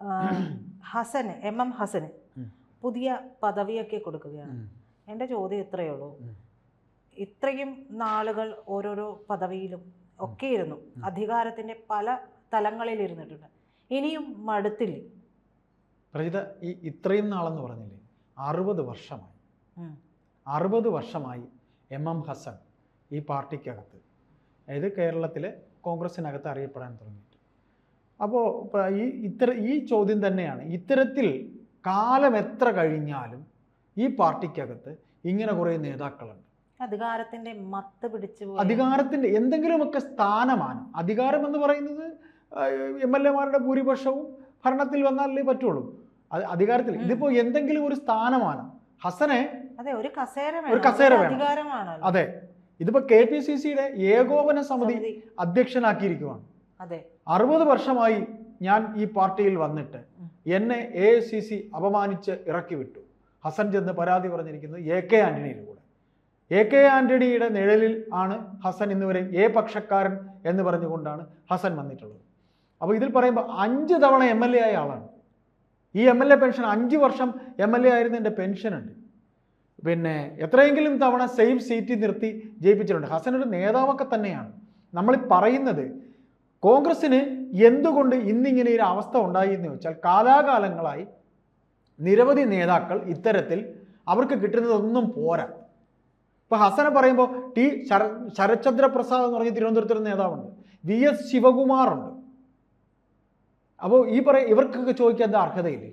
ആ, Hasan M M Hasan പുതിയ പദവിയൊക്കെ കൊടുക്കുകയാണ്. എന്റെ ചോദ്യം ഇത്രയേ ഉള്ളൂ. ഇത്രയും നാളുകൾ ഓരോരോ പദവിയിലും ഒക്കെ ഇരുന്നു അധികാരത്തിന്റെ പല തലങ്ങളിൽ ഇരുന്നിട്ടുണ്ട് ഇനിയും മടുത്തില്ലേ? പ്രജിത ഈ ഇത്രയും നാളെന്ന് പറഞ്ഞില്ലേ അറുപത് വർഷമായി. അറുപത് വർഷമായി എം എം ഹസൻ ഈ പാർട്ടിക്കകത്ത്. അതായത് കേരളത്തിലെ കോൺഗ്രസിനകത്ത് അറിയപ്പെടാൻ തുടങ്ങിയിട്ട്. അപ്പോൾ ഈ ഇത്തര ഈ ചോദ്യം തന്നെയാണ്. ഇത്തരത്തിൽ കാലം എത്ര കഴിഞ്ഞാലും ഈ പാർട്ടിക്കകത്ത് ഇങ്ങനെ കുറേ നേതാക്കളുണ്ട്. അധികാരത്തിന്റെ മത്ത് പിടിച്ചു അധികാരത്തിന്റെ എന്തെങ്കിലുമൊക്കെ സ്ഥാനമാണ്. അധികാരം എന്ന് പറയുന്നത് എം എൽ എമാരുടെ ഭൂരിപക്ഷവും ഭരണത്തിൽ വന്നാലേ പറ്റുള്ളൂ. അത് അധികാരത്തിൽ ഇതിപ്പോ എന്തെങ്കിലും ഒരു സ്ഥാനമാണ്. ഹസനെ ഒരു കസേര വേണം. അതെ ഇതിപ്പോ കെ പി സി സിയുടെ ഏകോപന സമിതി സമിതി. അറുപത് വർഷമായി ഞാൻ ഈ പാർട്ടിയിൽ വന്നിട്ട്. എന്നെ എ സി സി അപമാനിച്ച് ഇറക്കി വിട്ടു ഹസൻ ചെന്ന് പരാതി പറഞ്ഞിരിക്കുന്നത് എ കെ ആന്റണിയുടെ കൂടെ. എ കെ ആന്റണിയുടെ നിഴലിൽ ആണ് ഹസൻ ഇന്നുവരെ എ പക്ഷക്കാരൻ എന്ന് പറഞ്ഞുകൊണ്ടാണ് ഹസൻ വന്നിട്ടുള്ളത്. അപ്പോൾ ഇതിൽ പറയുമ്പോൾ അഞ്ച് തവണ എം എൽ എ ആയ ആളാണ്. ഈ എം എൽ എ പെൻഷൻ അഞ്ച് വർഷം എം എൽ എ ആയിരുന്നതിന്റെ പെൻഷനുണ്ട് പിന്നെ എത്രയെങ്കിലും തവണ സെയിം സീറ്റിൽ നിർത്തി ജയിപ്പിച്ചിട്ടുണ്ട്. ഹസൻ ഒരു നേതാവൊക്കെ തന്നെയാണ്. നമ്മൾ പറയുന്നത് കോൺഗ്രസ്സിന് എന്തുകൊണ്ട് ഇന്നിങ്ങനെ ഒരു അവസ്ഥ ഉണ്ടായി എന്ന് വെച്ചാൽ കാലാകാലങ്ങളായി നിരവധി നേതാക്കൾ ഇത്തരത്തിൽ അവർക്ക് കിട്ടുന്നതൊന്നും പോരാ. ഇപ്പൊ ഹസനെ പറയുമ്പോൾ ടി ശര ശരത്ചന്ദ്ര പ്രസാദ് എന്ന് പറഞ്ഞ തിരുവനന്തപുരത്തൊരു നേതാവുണ്ട്. വി എസ് ശിവകുമാറുണ്ട്. അപ്പോൾ ഈ പറയ ഇവർക്കൊക്കെ ചോദിക്കാൻ എന്താ അർഹതയില്ലേ?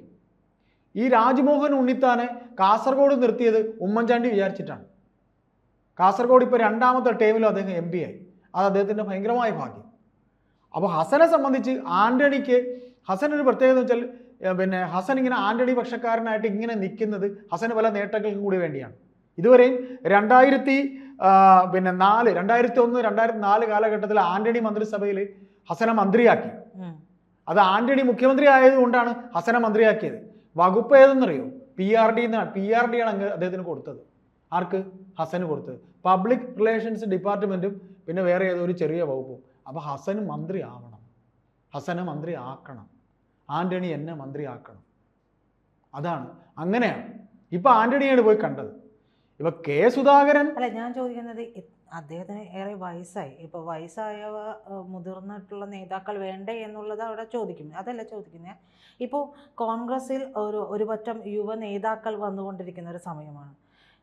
ഈ രാജ്മോഹൻ ഉണ്ണിത്താനെ കാസർഗോഡ് നിർത്തിയത് ഉമ്മൻചാണ്ടി വിചാരിച്ചിട്ടാണ്. കാസർഗോഡ് ഇപ്പോൾ രണ്ടാമത്തെ ടേമിലും അദ്ദേഹം എം ആയി. അത് അദ്ദേഹത്തിന്റെ ഭയങ്കരമായ ഭാഗ്യം. അപ്പോൾ ഹസനെ സംബന്ധിച്ച് ആന്റണിക്ക് ഹസൻ ഒരു പ്രത്യേകത എന്ന് വെച്ചാൽ പിന്നെ ഹസൻ ഇങ്ങനെ ആന്റണി പക്ഷക്കാരനായിട്ട് ഇങ്ങനെ നിൽക്കുന്നത് ഹസന് പല നേട്ടങ്ങൾക്കും കൂടി വേണ്ടിയാണ്. ഇതുവരെയും രണ്ടായിരത്തി പിന്നെ നാല് രണ്ടായിരത്തി ഒന്ന് രണ്ടായിരത്തി നാല് കാലഘട്ടത്തിൽ ആന്റണി മന്ത്രിസഭയിൽ ഹസനെ മന്ത്രിയാക്കി. അത് ആന്റണി മുഖ്യമന്ത്രി ആയതുകൊണ്ടാണ് ഹസനെ മന്ത്രിയാക്കിയത്. വകുപ്പ് ഏതെന്നറിയോ? പി ആർ ഡി എന്നാണ് പി ആർ ഡി ആണ് അങ്ങ് അദ്ദേഹത്തിന് കൊടുത്തത്. ആർക്ക്? ഹസന് കൊടുത്തത്. പബ്ലിക് റിലേഷൻസ് ഡിപ്പാർട്ട്മെന്റും പിന്നെ വേറെ ഏതോ ഒരു ചെറിയ വകുപ്പും. അപ്പോൾ ഹസന് മന്ത്രി ആവണം. ഹസനെ മന്ത്രി ആക്കണം. ആന്റണി എന്നെ മന്ത്രി ആക്കണം. അതാണ്. അങ്ങനെയാണ്. ഇപ്പം ആന്റണിയാണ് പോയി കണ്ടത്. ഇപ്പൊ കെ സുധാകരൻ അല്ല ഞാൻ ചോദിക്കുന്നത് അദ്ദേഹത്തിന് ഏറെ വയസ്സായി. ഇപ്പൊ വയസ്സായ മുതിർന്നിട്ടുള്ള നേതാക്കൾ വേണ്ടേ എന്നുള്ളത് അവിടെ ചോദിക്കും അതല്ല ചോദിക്കുന്നത് ഇപ്പോൾ കോൺഗ്രസിൽ ഒരു ഒരു പറ്റം യുവ നേതാക്കൾ വന്നുകൊണ്ടിരിക്കുന്ന ഒരു സമയമാണ്.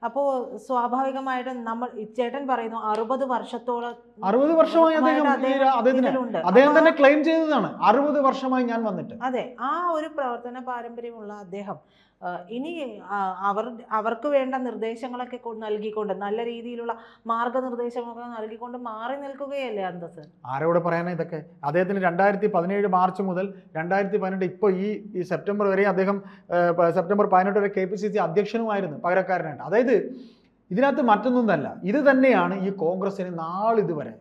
അപ്പോൾ സ്വാഭാവികമായിട്ടും നമ്മൾ ചേട്ടൻ പറയുന്നു അറുപത് വർഷത്തോളം അറുപത് വർഷമായി അദ്ദേഹം അദ്ദേഹത്തിന് അദ്ദേഹം തന്നെ ക്ലെയിം ചെയ്തതാണ്. അറുപത് വർഷമായി ഞാൻ വന്നിട്ട്. അതെ ആ ഒരു പ്രവർത്തന പാരമ്പര്യമുള്ള അദ്ദേഹം ഇനി അവർ അവർക്ക് വേണ്ട നിർദ്ദേശങ്ങളൊക്കെ നൽകിക്കൊണ്ട് നല്ല രീതിയിലുള്ള മാർഗനിർദ്ദേശങ്ങളൊക്കെ നൽകിക്കൊണ്ട് മാറി നിൽക്കുകയല്ലേ അന്തസ് ആരോട് പറയാനാ ഇതൊക്കെ? അദ്ദേഹത്തിന് രണ്ടായിരത്തി പതിനേഴ് മാർച്ച് മുതൽ രണ്ടായിരത്തി പതിനെട്ട് ഇപ്പോൾ ഈ ഈ സെപ്റ്റംബർ വരെ അദ്ദേഹം സെപ്റ്റംബർ പതിനെട്ട് വരെ കെ പി സി സി അധ്യക്ഷനുമായിരുന്നു പകരക്കാരനായിട്ട്. അതായത് ഇതിനകത്ത് മറ്റൊന്നുമല്ല ഇത് തന്നെയാണ് ഈ കോൺഗ്രസിന് നാളിതുവരെ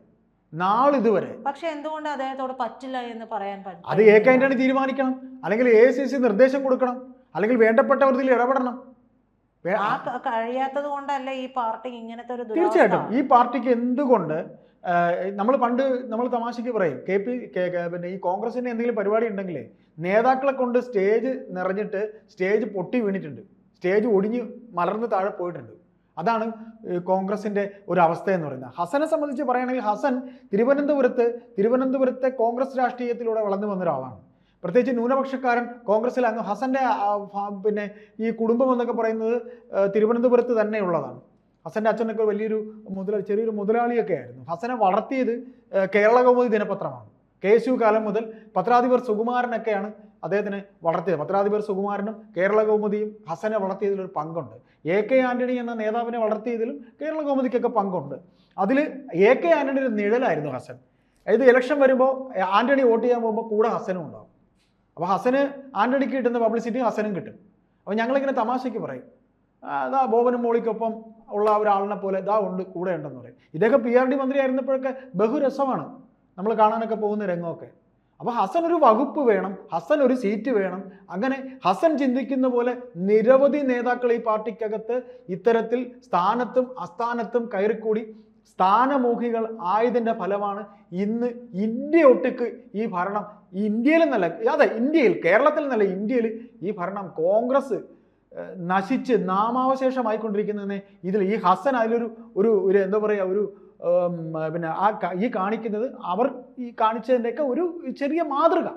നാളിതുവരെ പക്ഷെ എന്തുകൊണ്ട് അദ്ദേഹത്തോട് പറ്റില്ല എന്ന് പറയാൻ പറ്റും അത് എ കെ ആന്റണി തീരുമാനിക്കണം. അല്ലെങ്കിൽ എ സി സി നിർദ്ദേശം കൊടുക്കണം. അല്ലെങ്കിൽ വേണ്ടപ്പെട്ടവർ ഇതിൽ ഇടപെടണം. കഴിയാത്തത് കൊണ്ടല്ലേ ഈ പാർട്ടി ഇങ്ങനത്തെ ഒരു? തീർച്ചയായിട്ടും. ഈ പാർട്ടിക്ക് എന്തുകൊണ്ട് നമ്മൾ പണ്ട് നമ്മൾ തമാശയ്ക്ക് പറയും കെ പി പിന്നെ ഈ കോൺഗ്രസിന്റെ എന്തെങ്കിലും പരിപാടി ഉണ്ടെങ്കിലേ നേതാക്കളെ കൊണ്ട് സ്റ്റേജ് നിറഞ്ഞിട്ട് സ്റ്റേജ് പൊട്ടി വീണിട്ടുണ്ട്. സ്റ്റേജ് ഒടിഞ്ഞ് മലർന്ന് താഴെ പോയിട്ടുണ്ട്. അതാണ് കോൺഗ്രസിന്റെ ഒരു അവസ്ഥ എന്ന് പറയുന്നത്. ഹസനെ സംബന്ധിച്ച് പറയുകയാണെങ്കിൽ ഹസൻ തിരുവനന്തപുരത്ത് തിരുവനന്തപുരത്തെ കോൺഗ്രസ് രാഷ്ട്രീയത്തിലൂടെ വളർന്നു വന്ന ഒരാളാണ്. പ്രത്യേകിച്ച് ന്യൂനപക്ഷക്കാരൻ കോൺഗ്രസ്സിൽ അങ്ങ് ഹസന്റെ പിന്നെ ഈ കുടുംബം എന്നൊക്കെ പറയുന്നത് തിരുവനന്തപുരത്ത് തന്നെയുള്ളതാണ്. ഹസന്റെ അച്ഛനൊക്കെ വലിയൊരു മുതല ചെറിയൊരു മുതലാളിയൊക്കെ ആയിരുന്നു ഹസനെ വളർത്തിയത് കേരളകൗമുദി കേരള കൗമുദി ദിനപത്രമാണ്. കെ എസ് യു കാലം മുതൽ പത്രാധിപർ സുകുമാരനൊക്കെയാണ് അദ്ദേഹത്തിന് വളർത്തിയത്. പത്രാധിപർ സുകുമാരനും കേരള കൗമുദിയും ഹസനെ വളർത്തിയതിലൊരു പങ്കുണ്ട്. എ കെ ആന്റണി എന്ന നേതാവിനെ വളർത്തിയതിലും കേരള കൗമുദിക്കൊക്കെ പങ്കുണ്ട്. അതിൽ എ കെ ആന്റണി ഒരു നിഴലായിരുന്നു ഹസൻ. അതായത് ഇലക്ഷൻ വരുമ്പോൾ ആന്റണി വോട്ട് ചെയ്യാൻ പോകുമ്പോൾ കൂടെ ഹസനും ഉണ്ടാവും. അപ്പോൾ ഹസന് ആന്റണിക്ക് കിട്ടുന്ന പബ്ലിസിറ്റി ഹസനും കിട്ടും. അപ്പോൾ ഞങ്ങളിങ്ങനെ തമാശയ്ക്ക് പറയും. അതാ ബോബനും മോളിക്കൊപ്പം ഉള്ള ഒരാളിനെ പോലെ ഇതാ ഉണ്ട് കൂടെ ഉണ്ടെന്ന് പറയും. ഇതൊക്കെ പി ആർ ഡി മന്ത്രി ആയിരുന്നപ്പോഴൊക്കെ ബഹുരസമാണ്. നമ്മൾ കാണാനൊക്കെ പോകുന്ന രംഗമൊക്കെ. അപ്പോൾ ഹസൻ ഒരു വകുപ്പ് വേണം ഹസൻ ഒരു സീറ്റ് വേണം. അങ്ങനെ ഹസൻ ചിന്തിക്കുന്ന പോലെ നിരവധി നേതാക്കൾ ഈ പാർട്ടിക്കകത്ത് ഇത്തരത്തിൽ സ്ഥാനത്തും അസ്ഥാനത്തും കയറിക്കൂടി സ്ഥാനമോഹികൾ ആയതിന്റെ ഫലമാണ് ഇന്ന് ഇന്ത്യ ഒട്ടുക്ക് ഈ ഭരണം ഇന്ത്യയിൽ നല്ല അതെ ഇന്ത്യയിൽ കേരളത്തിൽ എന്നല്ല ഇന്ത്യയിൽ ഈ ഭരണം കോൺഗ്രസ് നശിച്ച് നാമാവശേഷമായിക്കൊണ്ടിരിക്കുന്നതിനെ ഇതിൽ ഈ ഹസൻ അതിലൊരു ഒരു ഒരു എന്താ പറയുക ഒരു പിന്നെ ആ ഈ കാണിക്കുന്നത് അവർ ഈ കാണിച്ചതിന്റെയൊക്കെ ഒരു ചെറിയ മാതൃക.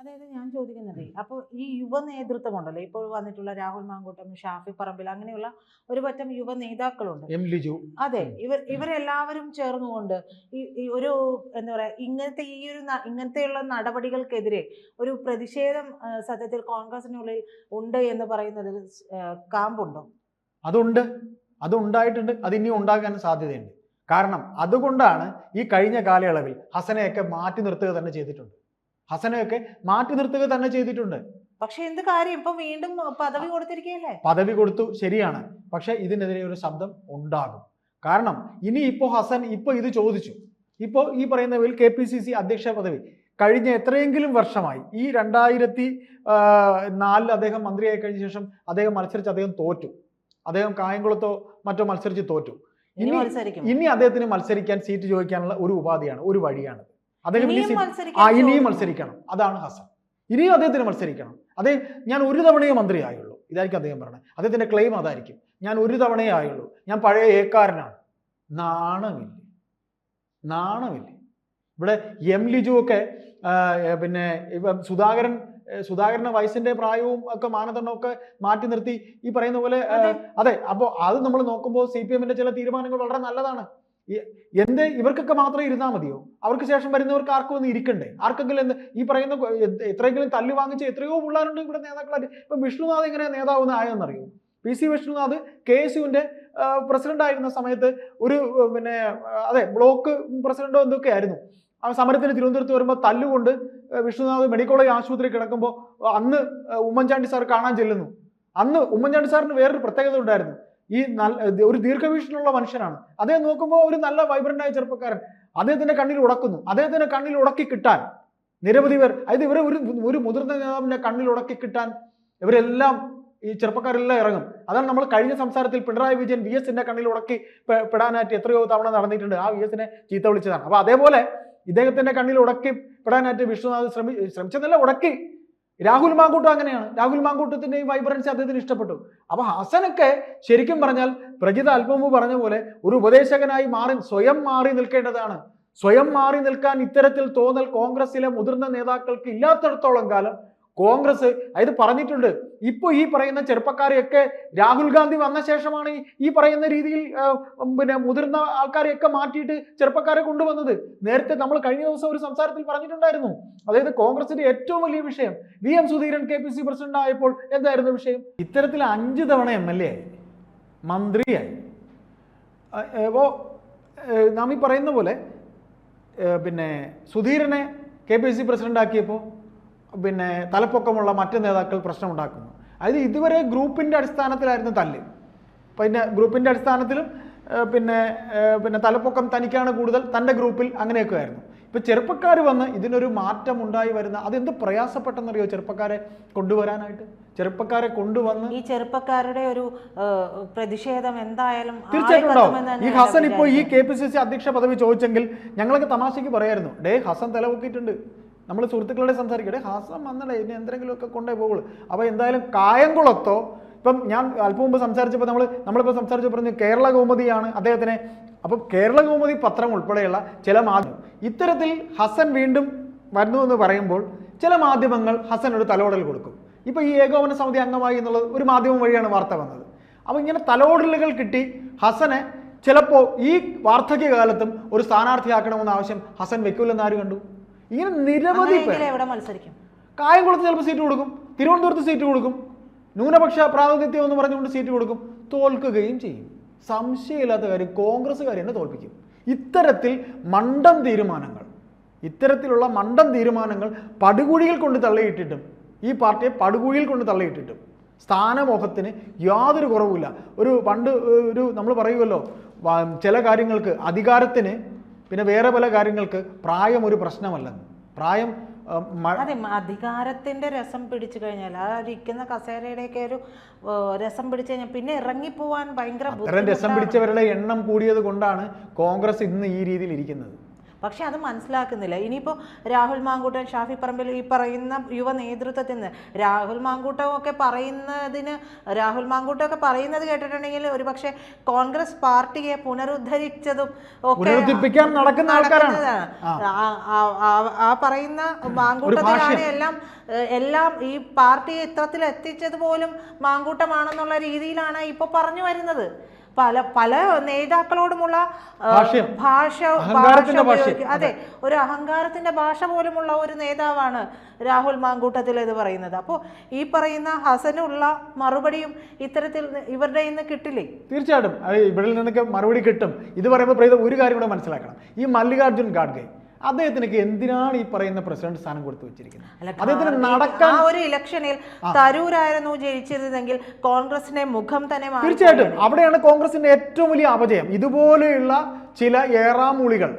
അതായത് ഞാൻ ചോദിക്കുന്നത് അപ്പോൾ ഈ യുവ നേതൃത്വം ഉണ്ടല്ലോ ഇപ്പോൾ വന്നിട്ടുള്ള രാഹുൽ മാങ്കൂട്ടം ഷാഫി പറമ്പിൽ അങ്ങനെയുള്ള ഒരു പറ്റം യുവ നേതാക്കളുണ്ട്. എം ലിജു. അതെ ഇവർ ഇവരെല്ലാവരും ചേർന്നുകൊണ്ട് ഈ ഒരു എന്താ പറയാ ഇങ്ങനത്തെ ഈ ഒരു ഇങ്ങനത്തെയുള്ള നടപടികൾക്കെതിരെ ഒരു പ്രതിഷേധം സത്യത്തിൽ കോൺഗ്രസിനുള്ളിൽ ഉണ്ട് എന്ന് പറയുന്നതിൽ കാമ്പുണ്ടോ? അതുണ്ട്. അതുണ്ടായിട്ടുണ്ട്. അതിനി ഉണ്ടാകാൻ സാധ്യതയുണ്ട്. കാരണം അതുകൊണ്ടാണ് ഈ കഴിഞ്ഞ കാലയളവിൽ ഹസനെയൊക്കെ മാറ്റി നിർത്തുക തന്നെ ചെയ്തിട്ടുണ്ട്. ഹസനെയൊക്കെ മാറ്റി നിർത്തുക തന്നെ ചെയ്തിട്ടുണ്ട്. പക്ഷെ എന്ത് കാര്യം? ഇപ്പൊ വീണ്ടും പദവി കൊടുത്തിരിക്കുകയല്ലേ? പദവി കൊടുത്തു ശരിയാണ്. പക്ഷെ ഇതിനെതിരെ ഒരു ശബ്ദം ഉണ്ടാകും. കാരണം ഇനി ഇപ്പോ ഹസൻ ഇപ്പോൾ ഇത് ചോദിച്ചു. ഇപ്പോ ഈ പറയുന്നതിൽ കെ പി സി സി അധ്യക്ഷ പദവി കഴിഞ്ഞ എത്രയെങ്കിലും വർഷമായി ഈ രണ്ടായിരത്തി നാലിൽ അദ്ദേഹം മന്ത്രിയായി കഴിഞ്ഞ ശേഷം അദ്ദേഹം മത്സരിച്ച് അദ്ദേഹം തോറ്റു. അദ്ദേഹം കായംകുളത്തോ മറ്റോ മത്സരിച്ച് തോറ്റു. ഇനി അദ്ദേഹത്തിന് മത്സരിക്കാൻ സീറ്റ് ചോദിക്കാനുള്ള ഒരു ഉപാധിയാണ് ഒരു വഴിയാണ്. അദ്ദേഹം ആ ഇനിയും മത്സരിക്കണം. അതാണ് ഹസൻ ഇനിയും അദ്ദേഹത്തിന് മത്സരിക്കണം. അതേ ഞാൻ ഒരു തവണയേ മന്ത്രിയായുള്ളൂ ഇതായിരിക്കും അദ്ദേഹം പറഞ്ഞത്. അദ്ദേഹത്തിന്റെ ക്ലെയിം അതായിരിക്കും. ഞാൻ ഒരു തവണയേ ആയുള്ളൂ. ഞാൻ പഴയ ഏക്കാരനാണ്. നാണമില്ല. നാണമില്ല. ഇവിടെ എം ലിജു ഒക്കെ പിന്നെ സുധാകരൻ സുധാകരന്റെ വയസ്സിന്റെ പ്രായവും ഒക്കെ മാനദണ്ഡമൊക്കെ മാറ്റി നിർത്തി ഈ പറയുന്ന പോലെ അതെ. അപ്പോ അപ്പോൾ അത് നമ്മൾ നോക്കുമ്പോൾ സി പി എമ്മിന്റെ ചില തീരുമാനങ്ങൾ വളരെ നല്ലതാണ്. എന്ത് ഇവർക്കൊക്കെ മാത്രം ഇരുന്നാൽ മതിയോ? അവർക്ക് ശേഷം വരുന്നവർക്ക് ആർക്കും ഒന്ന് ഇരിക്കണ്ടേ? ആർക്കെങ്കിലും എന്ത് ഈ പറയുന്ന എത്രയെങ്കിലും തല്ലു വാങ്ങിച്ച് എത്രയോ പിള്ളേരുണ്ട് ഇവിടെ നേതാക്കളായിട്ട് ഇപ്പൊ വിഷ്ണുനാഥ് എങ്ങനെ നേതാവെന്ന് ആയെന്നറിയോ? P C Vishnunath K S യുവിന്റെ president ആയിരുന്ന സമയത്ത് ഒരു പിന്നെ അതെ ബ്ലോക്ക് പ്രസിഡന്റോ എന്തൊക്കെ ആയിരുന്നു ആ സമരത്തിന് തിരുവനന്തപുരത്ത് വരുമ്പോൾ തല്ലുകൊണ്ട് വിഷ്ണുനാഥ് മെഡിക്കൽ കോളേജ് ആശുപത്രി കിടക്കുമ്പോൾ അന്ന് ഉമ്മൻചാണ്ടി സാർ കാണാൻ ചെല്ലുന്നു. അന്ന് ഉമ്മൻചാണ്ടി സാറിന് വേറൊരു പ്രത്യേകത ഉണ്ടായിരുന്നു. ഈ നല്ല ഒരു ദീർഘവീക്ഷണമുള്ള മനുഷ്യനാണ്. അദ്ദേഹം നോക്കുമ്പോൾ ഒരു നല്ല വൈബ്രന്റ് ആയ ചെറുപ്പക്കാരൻ. അദ്ദേഹത്തിന്റെ കണ്ണിൽ ഉടക്കുന്നു. അദ്ദേഹത്തിന്റെ കണ്ണിൽ ഉടക്കി കിട്ടാൻ. നിരവധി പേർ അതായത് ഇവരെ ഒരു ഒരു മുതിർന്ന നേതാവിന്റെ കണ്ണിൽ ഉടക്കി കിട്ടാൻ ഇവരെല്ലാം ഈ ചെറുപ്പക്കാരെല്ലാം ഇറങ്ങും. അതാണ് നമ്മൾ കഴിഞ്ഞ സംസാരത്തിൽ പിണറായി വിജയൻ വി എസിന്റെ കണ്ണിൽ ഉടക്കി പെടാനായിട്ട് എത്രയോ തവണ നടന്നിട്ടുണ്ട്. ആ വി എസിനെ ചീത്ത വിളിച്ചതാണ്. അപ്പൊ അതേപോലെ ഇദ്ദേഹത്തിന്റെ കണ്ണിൽ ഉടക്കി പെടാനായിട്ട് വിഷ്ണുനാഥ് ശ്രമി ശ്രമിച്ചതല്ല ഉടക്കി. രാഹുൽ മാങ്കൂട്ടും അങ്ങനെയാണ്. രാഹുൽ മാങ്കൂട്ടത്തിന്റെയും വൈബ്രൻസി അദ്ദേഹത്തിന് ഇഷ്ടപ്പെട്ടു. അപ്പൊ ഹസനൊക്കെ ശരിക്കും പറഞ്ഞാൽ പ്രജിത അല്പമു പറഞ്ഞ പോലെ ഒരു ഉപദേശകനായി മാറി സ്വയം മാറി നിൽക്കേണ്ടതാണ്. സ്വയം മാറി നിൽക്കാൻ ഇത്തരത്തിൽ തോന്നൽ കോൺഗ്രസിലെ മുതിർന്ന നേതാക്കൾക്ക് ഇല്ലാത്തടത്തോളം കാലം കോൺഗ്രസ് അതായത് പറഞ്ഞിട്ടുണ്ട് ഇപ്പോൾ ഈ പറയുന്ന ചെറുപ്പക്കാരെയൊക്കെ രാഹുൽ ഗാന്ധി വന്ന ശേഷമാണ് ഈ- പറയുന്ന രീതിയിൽ പിന്നെ മുതിർന്ന ആൾക്കാരെയൊക്കെ മാറ്റിയിട്ട് ചെറുപ്പക്കാരെ കൊണ്ടുവന്നത്. നേരത്തെ നമ്മൾ കഴിഞ്ഞ ദിവസം ഒരു സംസാരത്തിൽ പറഞ്ഞിട്ടുണ്ടായിരുന്നു. അതായത് കോൺഗ്രസിന്റെ ഏറ്റവും വലിയ വിഷയം V M Sudheeran K P C president ആയപ്പോൾ എന്തായിരുന്നു വിഷയം? ഇത്തരത്തിൽ അഞ്ച് തവണ എം എൽ എ ആയി മന്ത്രിയായി. നാം ഈ പറയുന്ന പോലെ പിന്നെ സുധീരനെ കെ പി സി പ്രസിഡന്റ് ആക്കിയപ്പോൾ പിന്നെ തലപ്പൊക്കമുള്ള മറ്റ് നേതാക്കൾ പ്രശ്നമുണ്ടാക്കുന്നു. അതായത് ഇതുവരെ ഗ്രൂപ്പിന്റെ അടിസ്ഥാനത്തിലായിരുന്നു തല്ല്. പിന്നെ ഗ്രൂപ്പിന്റെ അടിസ്ഥാനത്തിലും പിന്നെ പിന്നെ തലപ്പൊക്കം തനിക്കാണ് കൂടുതൽ തന്റെ ഗ്രൂപ്പിൽ അങ്ങനെയൊക്കെ ആയിരുന്നു. ഇപ്പോൾ ചെറുപ്പക്കാർ വന്ന് ഇതിനൊരു മാറ്റം ഉണ്ടായി വരുന്ന അതെന്ത് പ്രയാസപ്പെട്ടെന്നറിയോ ചെറുപ്പക്കാരെ കൊണ്ടുവരാനായിട്ട്? ചെറുപ്പക്കാരെ കൊണ്ടുവന്ന് ഈ ചെറുപ്പക്കാരുടെ ഒരു പ്രതിഷേധം എന്തായാലും തീർച്ചയായിട്ടും ഉണ്ടാവും. ഈ ഹസൻ ഇപ്പോൾ ഈ. കെ പി സി സി അധ്യക്ഷ പദവി ചോദിച്ചെങ്കിൽ ഞങ്ങളൊക്കെ തമാശയ്ക്ക് പറയായിരുന്നു ഡേ ഹസൻ തലപൊക്കിയിട്ടുണ്ട്. നമ്മൾ സുഹൃത്തുക്കളോട് സംസാരിക്കട്ടെ. ഹാസം വന്നടേ ഇനി എന്തെങ്കിലുമൊക്കെ കൊണ്ടേ പോകുള്ളൂ അപ്പോൾ എന്തായാലും കായംകുളത്തോ ഇപ്പം ഞാൻ അല്പം മുമ്പ് സംസാരിച്ചപ്പോൾ നമ്മൾ നമ്മളിപ്പോൾ സംസാരിച്ചപ്പോൾ പറഞ്ഞു കേരള കൗമുദിയാണ് അദ്ദേഹത്തിനെ. അപ്പം കേരള കൗമുദി പത്രം ഉൾപ്പെടെയുള്ള ചില മാധ്യമം ഇത്തരത്തിൽ ഹസൻ വീണ്ടും വരുന്നു എന്ന് പറയുമ്പോൾ ചില മാധ്യമങ്ങൾ ഹസൻ ഒരു തലോടൽ കൊടുക്കും. ഇപ്പോൾ ഈ ഏകോപന സമിതി അംഗമായി എന്നുള്ളത് ഒരു മാധ്യമം വഴിയാണ് വാർത്ത വന്നത്. അപ്പോൾ ഇങ്ങനെ തലോടലുകൾ കിട്ടി ഹസനെ ചിലപ്പോൾ ഈ വാർദ്ധക്യകാലത്തും ഒരു സ്ഥാനാർത്ഥിയാക്കണമെന്ന ആവശ്യം ഹസൻ വെക്കൂലെന്ന് ആര് കണ്ടു? ഇങ്ങനെ നിരവധി എവിടെ മത്സരിക്കും? കായംകുളത്ത് ചിലപ്പോൾ സീറ്റ് കൊടുക്കും. തിരുവനന്തപുരത്ത് സീറ്റ് കൊടുക്കും. ന്യൂനപക്ഷ പ്രാതിനിധ്യം എന്ന് പറഞ്ഞുകൊണ്ട് സീറ്റ് കൊടുക്കും. തോൽക്കുകയും ചെയ്യും. സംശയമില്ലാത്ത കാര്യം കോൺഗ്രസ്സുകാർ തന്നെ തോൽപ്പിക്കും. ഇത്തരത്തിൽ മണ്ടം തീരുമാനങ്ങൾ ഇത്തരത്തിലുള്ള മണ്ടം തീരുമാനങ്ങൾ പടുകുഴിയിൽ കൊണ്ട് തള്ളിയിട്ടിട്ടും ഈ പാർട്ടിയെ പടുകുഴിയിൽ കൊണ്ട് തള്ളിയിട്ടിട്ടും സ്ഥാനമോഹത്തിന് യാതൊരു കുറവുമില്ല. ഒരു പണ്ട് ഒരു നമ്മൾ പറയുമല്ലോ ചില കാര്യങ്ങൾക്ക് അധികാരത്തിന് പിന്നെ വേറെ പല കാര്യങ്ങൾക്ക് പ്രായം ഒരു പ്രശ്നമല്ലെന്ന് പ്രായം അതെ അധികാരത്തിന്റെ രസം പിടിച്ചു കഴിഞ്ഞാൽ ആ ഇരിക്കുന്ന കസേരയുടെയൊക്കെ ഒരു രസം പിടിച്ചു കഴിഞ്ഞാൽ പിന്നെ ഇറങ്ങിപ്പോവാൻ ഭയങ്കര രസം. പിടിച്ചവരുടെ എണ്ണം കൂടിയത് കൊണ്ടാണ് കോൺഗ്രസ് ഇന്ന് ഈ രീതിയിൽ ഇരിക്കുന്നത് പക്ഷെ അത് മനസ്സിലാക്കുന്നില്ല ഇനിയിപ്പോൾ രാഹുൽ മാങ്കൂട്ടൻ ഷാഫി പറമ്പിൽ ഈ പറയുന്ന യുവ നേതൃത്വത്തിൽ നിന്ന് രാഹുൽ മാങ്കൂട്ടമൊക്കെ പറയുന്നതിന് രാഹുൽ മാങ്കൂട്ടമൊക്കെ പറയുന്നത് കേട്ടിട്ടുണ്ടെങ്കിൽ ഒരു പക്ഷേ കോൺഗ്രസ് പാർട്ടിയെ പുനരുദ്ധരിച്ചതും ഒക്കെ നടക്കുന്നതാണ്. ആ. പറയുന്ന മാങ്കൂട്ടത്തിലാണ് എല്ലാം എല്ലാം ഈ പാർട്ടിയെ ഇത്രത്തിൽ എത്തിച്ചത് പോലും മാങ്കൂട്ടമാണെന്നുള്ള രീതിയിലാണ് ഇപ്പൊ പറഞ്ഞു വരുന്നത് പല പല നേതാക്കളോടുമുള്ള ഭാഷ ഭാഷ അതെ ഒരു അഹങ്കാരത്തിന്റെ ഭാഷ പോലുമുള്ള ഒരു നേതാവാണ് രാഹുൽ മാങ്കൂട്ടത്തിൽ എന്ന് പറയുന്നത്. അപ്പോൾ ഈ പറയുന്ന ഹസനുള്ള മറുപടിയും ഇത്തരത്തിൽ ഇവരുടെ ഇന്ന് കിട്ടില്ലേ? തീർച്ചയായിട്ടും. ഇവിടെ നിന്നൊക്കെ മറുപടി കിട്ടും. ഇത് പറയുമ്പോൾ ഒരു കാര്യം കൂടെ മനസ്സിലാക്കണം. ഈ മല്ലികാർജുൻ ഖാഡ്ഗെ അദ്ദേഹത്തിനൊക്കെ എന്തിനാണ് ഈ പറയുന്ന പ്രസിഡന്റ് സ്ഥാനം കൊടുത്തു വെച്ചിരിക്കുന്നത്? അദ്ദേഹത്തിന് നടക്കാൻ ഒരു ഇലക്ഷനിൽ തരൂരായിരുന്നു ജയിച്ചിരുന്നെങ്കിൽ കോൺഗ്രസിന്റെ മുഖം തന്നെ തീർച്ചയായിട്ടും. അവിടെയാണ് കോൺഗ്രസിന്റെ ഏറ്റവും വലിയ അപജയം. ഇതുപോലെയുള്ള ചില ഏറാമൂളികൾ.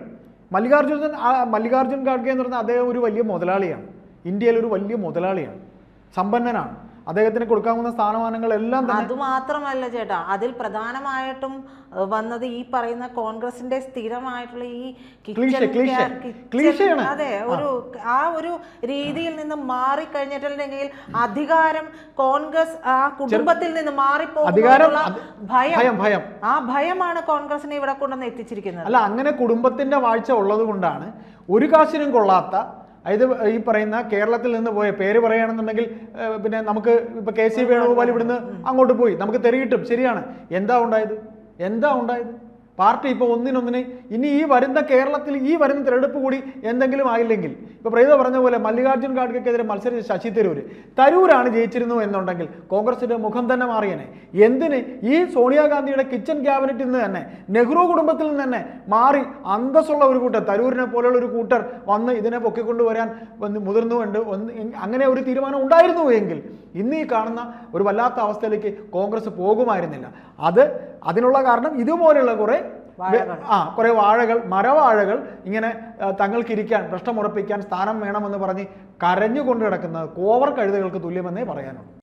മല്ലികാർജുൻ ആ, മല്ലികാർജുൻ ഖാഡ്ഗെ എന്ന് പറഞ്ഞാൽ അദ്ദേഹം ഒരു വലിയ മുതലാളിയാണ്. ഇന്ത്യയിൽ ഒരു വലിയ മുതലാളിയാണ്. സമ്പന്നനാണ്. അദ്ദേഹത്തിന് കൊടുക്കാവുന്ന സ്ഥാനമാനങ്ങളെല്ലാം അതുമാത്രമല്ല ചേട്ടാ അതിൽ പ്രധാനമായിട്ടും വന്നത് ഈ പറയുന്ന കോൺഗ്രസിന്റെ സ്ഥിരമായിട്ടുള്ള ഈ. അതെ ഒരു ആ ഒരു രീതിയിൽ നിന്ന് മാറി കഴിഞ്ഞിട്ടുണ്ടെങ്കിൽ അധികാരം കോൺഗ്രസ് ആ കുടുംബത്തിൽ നിന്ന് മാറിപ്പോകാനുള്ള ഭയം ഭയം ഭയം. ആ ഭയമാണ് കോൺഗ്രസിനെ ഇവിടെ കൊണ്ടുവന്ന് എത്തിച്ചിരിക്കുന്നത്. അല്ല അങ്ങനെ കുടുംബത്തിന്റെ വാഴ്ച ഉള്ളത് കൊണ്ടാണ് ഒരു കാശിനും കൊള്ളാത്ത അതായത് ഈ പറയുന്ന കേരളത്തിൽ നിന്ന് പോയ പേര് പറയുകയാണെന്നുണ്ടെങ്കിൽ പിന്നെ നമുക്ക് ഇപ്പൊ കെ സി വേണുഗോപാൽ ഇവിടുന്ന് അങ്ങോട്ട് പോയി. നമുക്ക് തെറി കിട്ടും ശരിയാണ്. എന്താ ഉണ്ടായത്? എന്താ ഉണ്ടായത്? പാർട്ടി ഇപ്പോൾ ഒന്നിനൊന്നിന് ഇനി ഈ വരുന്ന കേരളത്തിൽ ഈ വരുന്ന തിരഞ്ഞെടുപ്പ് കൂടി എന്തെങ്കിലും ആയില്ലെങ്കിൽ. ഇപ്പോൾ പ്രീത പറഞ്ഞ പോലെ മല്ലികാർജുൻ ഖാഡ്ഗെക്കെതിരെ മത്സരിച്ച ശശി തരൂർ തരൂരാണ് ജയിച്ചിരുന്നു എന്നുണ്ടെങ്കിൽ കോൺഗ്രസിന്റെ മുഖം തന്നെ മാറിയനെ. എന്തിന് ഈ സോണിയാഗാന്ധിയുടെ കിച്ചൺ ക്യാബിനറ്റിൽ നിന്ന് തന്നെ നെഹ്റു കുടുംബത്തിൽ നിന്ന് തന്നെ മാറി അന്തസ്സുള്ള ഒരു കൂട്ടർ തരൂരിനെ പോലെയുള്ള ഒരു കൂട്ടർ വന്ന് ഇതിനെ പൊക്കിക്കൊണ്ടുവരാൻ മുതിർന്നുകൊണ്ട് അങ്ങനെ ഒരു തീരുമാനം ഉണ്ടായിരുന്നു എങ്കിൽ ഇന്ന് ഈ കാണുന്ന ഒരു വല്ലാത്ത അവസ്ഥയിലേക്ക് കോൺഗ്രസ് പോകുമായിരുന്നില്ല. അത് അതിനുള്ള കാരണം ഇതുപോലെയുള്ള കുറെ ആ കുറെ വാഴകൾ മരവാഴകൾ ഇങ്ങനെ തങ്ങൾക്കിരിക്കാൻ പ്രശ്നമുറപ്പിക്കാൻ സ്ഥാനം വേണമെന്ന് പറഞ്ഞ് കരഞ്ഞുകൊണ്ട് കിടക്കുന്നത് കോവർ കഴുതകൾക്ക് തുല്യമെന്നേ പറയാനുള്ളൂ.